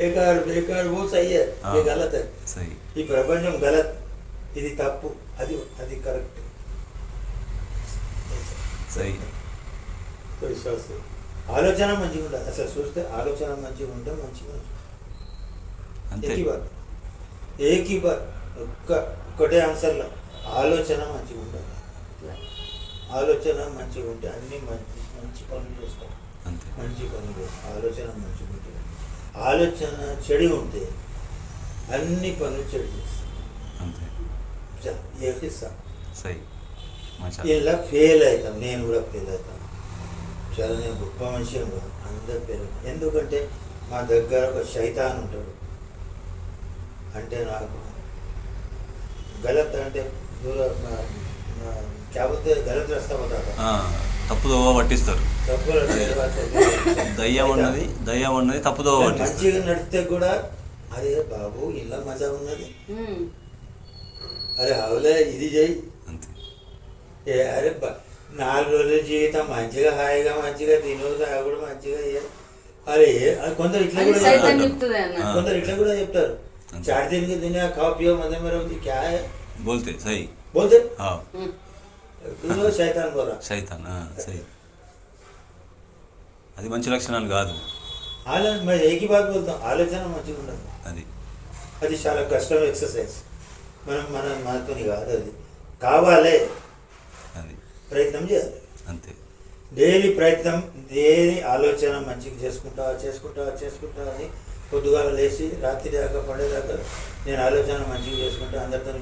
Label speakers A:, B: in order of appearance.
A: बेकार बेकार वो सही ఈ ప్రపంచం గలత్ ఇది తప్పు అది అది కరెక్ట్ సై ఆలోచన మంచిగా ఉండదు అసలు చూస్తే ఆలోచన మంచిగా ఉంటే మంచిగా ఏకీబార్ ఏకీబార్ ఒక్క ఒక్కటే ఆన్సర్లో ఆలోచన మంచిగా ఉండదు ఆలోచన మంచిగా ఉంటే అన్ని మంచి మంచి పనులు చేస్తాం మంచి పనులు ఆలోచన మంచిగా ఉంటుంది ఆలోచన చెడి ఉంటే అన్ని పనులు చెడు చేస్తాం
B: అంతే.
A: ఇలా ఫెయిల్ అవుతాం. నేను కూడా ఫెయిల్ అవుతాను. చాలా నేను గొప్ప మనిషి అందరు ఫెయిల్ ఎందుకంటే మా దగ్గర ఒక శైతాన్ ఉంటాడు. అంటే నాకు గలత్ అంటే దూర గలత్ రస్తా పోతాడు.
B: తప్పుదోవ పట్టిస్తారు
A: తప్పులు
B: దయ్యం ఉన్నది దయ్యం ఉన్నది తప్పుదోవ పట్టిస్తారు
A: మంచిగా నడిస్తే కూడా అరే బాబు ఇలా మజా ఉన్నది అరే అవులే ఇది చేయి
B: అంతే
A: ఏ అరే బ- నాలుగు రోజుల జీవితం మంచిగా హాయిగా మంచిగా తిను తాగుడు మంచిగా ఏ- అరే ఏ- అది కొందరు ఇట్లా
C: అది
A: కూడా
C: సైతం
A: చెప్తారు.
C: చెప్తుంది అన్న
B: ఆ.
A: కొందరు ఇట్లా కూడా చెప్తారు
B: అంతే.
A: चार दिन के दुनिया खाओ पियो मजे में रहो क्या है
B: बोलते सही
A: बोलते
B: हाँ సైతాన్ సైతాన్ అది మంచి లక్షణాలు కాదు.
A: ఆలోచన మంచిగా ఉండదు.
B: అది.
A: అది చాలా కష్టం ఎక్సర్సైజ్ మనం మన మనతో కాదు అది. కావాలే.
B: అది.
A: ప్రయత్నం చేయాలి.
B: అంతే.
A: డైలీ ప్రయత్నం దేని ఆలోచన మంచిగా చేసుకుంటా చేసుకుంటా చేసుకుంటా అని పొద్దుగాల లేచి రాత్రి దాకా పడేదాకా నేను ఆలోచన మంచిగా చేసుకుంటా అందరితో